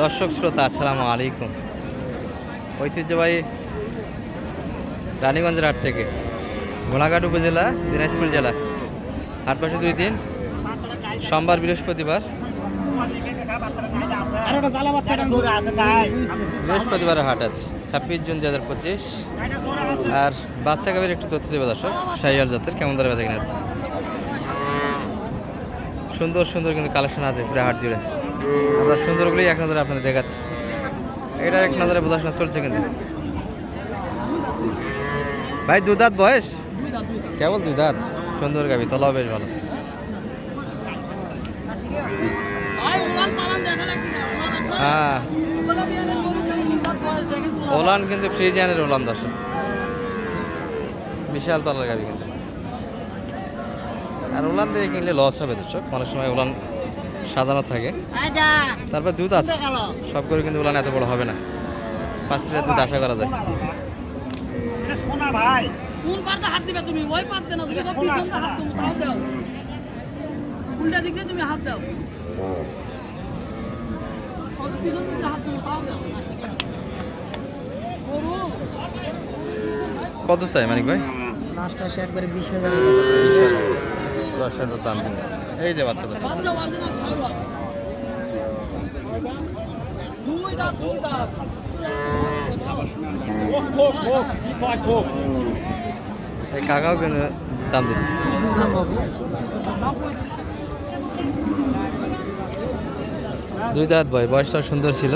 দর্শক শ্রোতা আসসালামু আলাইকুম। ঐতিহ্যবাহী রানীগঞ্জের হাট থেকে গোলাঘাট উপজেলা দিনাজপুর জেলা। হাট পাশে দুই দিন সোমবার বৃহস্পতিবার। বৃহস্পতিবার হাট আছে ছাব্বিশ জুন দু হাজার পঁচিশ। আর বাচ্চা গাভীর একটু তথ্য দেবে দর্শক শাহিয়াল জাতের কেমন ধরে বেচা কিনা আছে সুন্দর সুন্দর কিন্তু কালেকশন আছে পুরো হাট জুড়ে। আমরা সুন্দরগুলোই এক নজরে আপনাদের দেখাচ্ছি। এটা এক নজরে বোঝাশোনা চলছে কিন্তু। ভাই দু দাঁত বয়স? কেবল দুই দাঁত। সুন্দর গাবি তলাও বেশ ভালো। হ্যাঁ। ওলান কিন্তু ফ্রিজিয়ানের ওলান দর্শক। বিশাল তলার গাড়ি কিন্তু। আর ওলান দিয়ে কিনলে লস হবে দর্শক অনেক সময় ওলান সাজানো থাকে। তারপর দুধ আছে। সব করে কিন্তু ওলান এত বড় হবে না। পাঁচ লিটার দুধ আশা করা যায়। কোন পার্টে হাত দিবে তুমি? উল্টা দিক দিয়ে তুমি হাত দাও। পিছন দিক হাত তুমি তাও দাও। কত চাই মানিক ভাই? লাস্ট আসে একবারে বিশ হাজার। দশ হাজার দাম দিন। এই যে বাচ্চা বাচ্চা এই কাকাও কিন্তু দাম দিচ্ছে। দুই দাঁত বয় বয়সটা সুন্দর ছিল।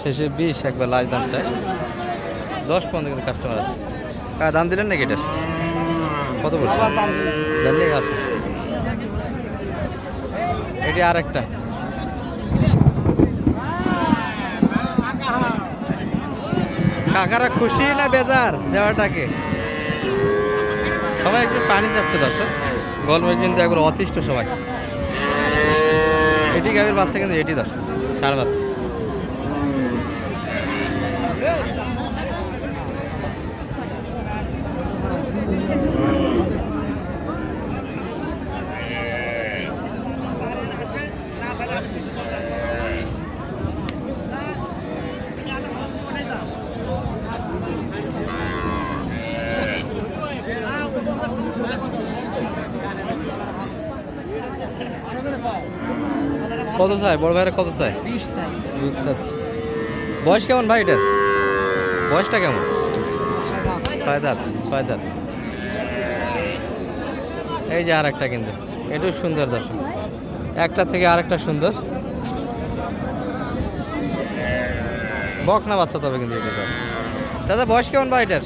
শেষে বিশ একবার লাস্ট দাম চাই। দশ পনেরো কিন্তু কাস্টমার আছে। কাকা দাম দিলেন নাকি এটার কত বলছে দাম আছে। এটি আর একটা কাকারা খুশি না বেজার দেওয়াটাকে? সবাই একটু পানি যাচ্ছে দর্শক। গল্পে কিন্তু একবার অতিষ্ঠ সবাই। এটি গাভীর বাচ্চা কিন্তু এটি দর্শক। ষাঁড় বাচ্চা। কত চাই বড় ভাইয়ের কত চাই বিশ চাই বয়স কেমন ভাই এটার? বয়সটা কেমন? ছয় দাঁত ছয় দাঁত। এই যে আর একটা কিন্তু। এটাও সুন্দর দর্শক। একটা থেকে আরেকটা সুন্দর। বকনা বাচ্চা তবে কিন্তু এটা চাচা বয়স কেমন ভাই এটার?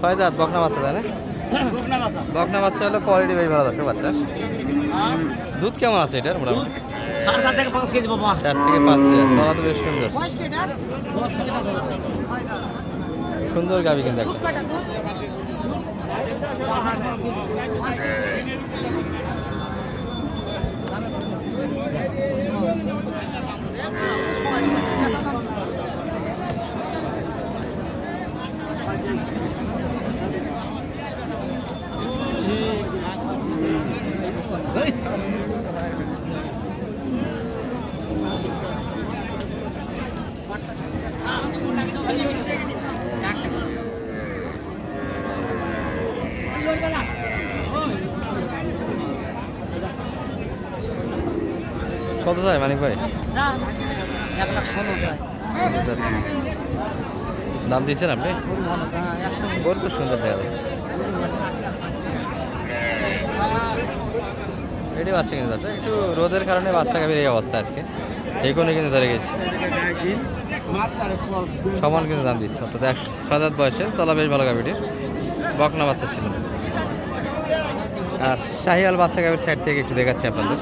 ছয় দাঁত বকনা বাচ্চা তাই না? বকনা বাচ্চা হলো কোয়ালিটি বেশ ভালো দর্শক বাচ্চার। দুধ কেমন আছে এটার মোটামুটি? চার থেকে পাঁচ কেজি বাবা। চার থেকে পাঁচ কেজি তলা তো বেশ সুন্দর। সুন্দর গাবি কিন্তু একটা। কত যায় মানিক ভাই? এক লাখ ষোলো চাই দাম দিয়েছেন আপনি? গরু একশো। সুন্দর দেখা যায় এটি বাচ্চা কিন্তু আছে একটু রোদের কারণে বাচ্চা গাভীর এই অবস্থা আজকে। এই কোণে কিন্তু ধরে গেছে। সমান কিন্তু দাম দিচ্ছে। অর্থাৎ এক সাত বয়সের তলা বেশ ভালো গাভীটির বকনা বাচ্চা ছিল। আর শাহিয়াল বাচ্চা গাভীর সাইড থেকে একটু দেখাচ্ছি আপনাদের।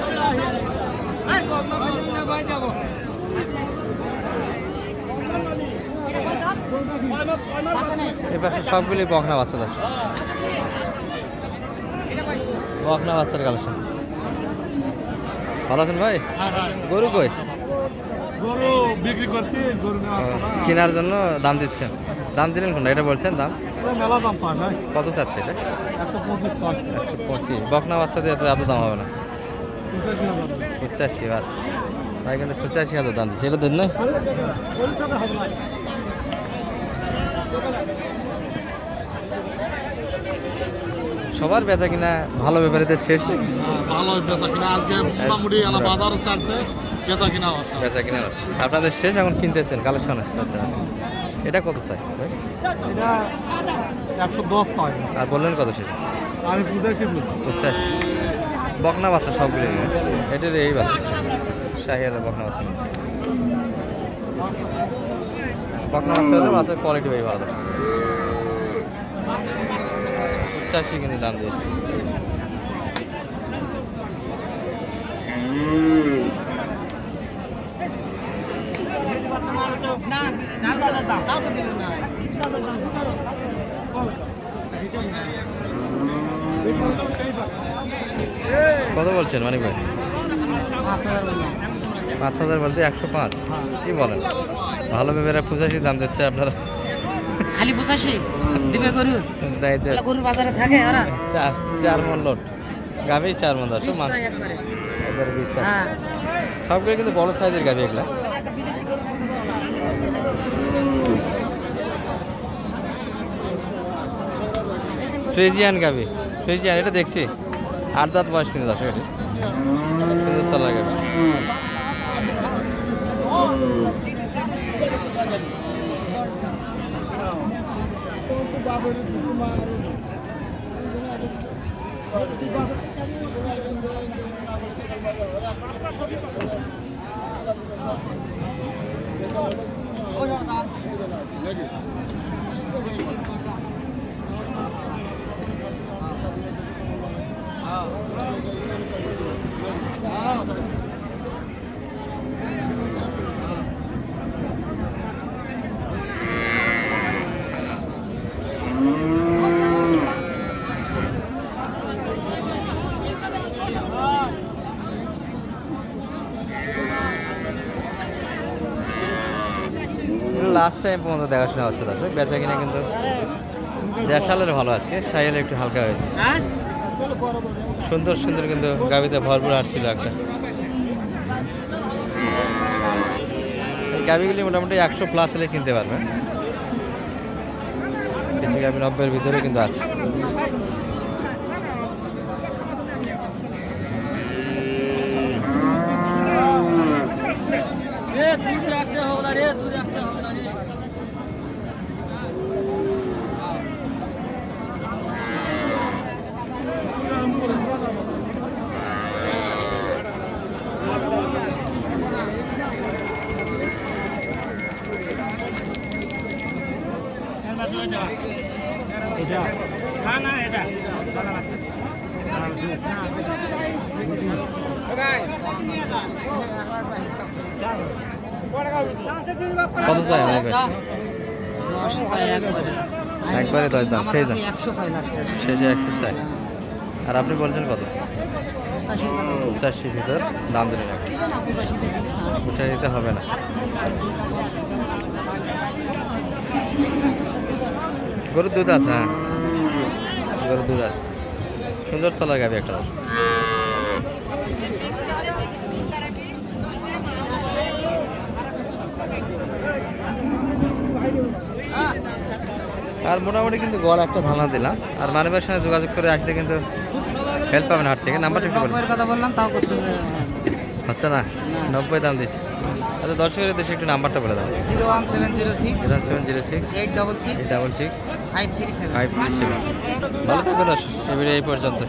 এই পাশে সবগুলি বকনা বাচ্চা আছে। বকনা বাচ্চার কালেকশন। ভালো আছেন ভাই? গরু কই? গরু বিক্রি করছি গরু কেনার জন্য দাম দিচ্ছেন। দাম দিলেন কোনটা? এটা বলছেন দাম? মেলা দাম কত চাচ্ছে এটা? একশো পঁচিশ একশো পঁচিশ। বকনা বাচ্চা দিয়ে এত এত দাম হবে না। পঁচাশি আচ্ছা ভাই কিন্তু পঁচাশি হাজার দাম দিচ্ছে। এটা দেন না। সবার বেচা কিনা ভালো ব্যাপারে শেষ নেই? ভালো বেচা কিনা। আজকে মোটামুটি এলা বাজারও ছাড়ছে বেচা কিনা হচ্ছে। বেচা কিনা হচ্ছে। আপনাদের শেষ এখন কিনতেছেন কালেকশনে আচ্ছা আচ্ছা। এটা কত চাই? এটা একশো দশ পায় আর বললেন কত শেষ? আমি পঁচাশি পঁচাশি। বকনা বাচ্চা সবগুলো এটার এই বাচ্চা। শাহিয়ালের বকনা বাচ্চা। বকনা বাচ্চা হলে বাচ্চার কোয়ালিটি ভাই ভালো। পঁচাশি কিন্তু দাম দিয়েছে। কত বলছেন মানিক ভাই? পাঁচ হাজার বলতে একশো পাঁচ। কি বলেন? ভালো ভেবে পঁচাশি দাম দিচ্ছে আপনারা। খালি পঁচাশি দিবে গরু? গরুর বাজারে থাকে ওরা? চার চার মন লোড গাভি চার মন দশ মান হ্যাঁ। সবগুলো কিন্তু বড় সাইজের গাভি এগুলা। ফ্রিজিয়ান গাভি। ফ্রিজিয়ান এটা দেখছি। আট দাঁত বয়স কিন্তু দশ এটা সুন্দর তলার গাভি লাস্ট টাইম পর্যন্ত দেখাশোনা হচ্ছে দর্শক। বেচা কিনা কিন্তু দেড়শালের ভালো আজকে। সাইয়ের একটু হালকা হয়েছে। সুন্দর সুন্দর কিন্তু গাভিতে ভরপুর আসছিল একটা। এই গাভিগুলি মোটামুটি একশো প্লাস হলে কিনতে পারবেন কিছু গাভি নব্বইয়ের ভিতরে কিন্তু আছে। কত একবারে দশ দাম সেই দাম শেষে একশো চাই আর আপনি বলছেন কত? পঁচাশির ভিতর। দাম দিলেন একটা দিবে না পঁচাশি দিবে না পঁচাশি দিতে হবে না। গরুর দুধ আছে হ্যাঁ। গরুর দুধ আছে। সুন্দর তলার গাবি একটা আর মোটামুটি কিন্তু গড় একটা ধারণা দিলাম। আর মানবের সঙ্গে যোগাযোগ করে আসলে কিন্তু হেল্প পাবেন হাট থেকে। নাম্বারটা একটু বলুন। কথা বললাম তাও করছে হচ্ছে না? নব্বই দাম দিচ্ছি। আচ্ছা দর্শকের দেশে একটু নাম্বারটা বলে দাও। Zero one seven zero six seven zero six eight double six double six five three seven. Five three seven. ভালো থাকবে দর্শক। এই পর্যন্ত।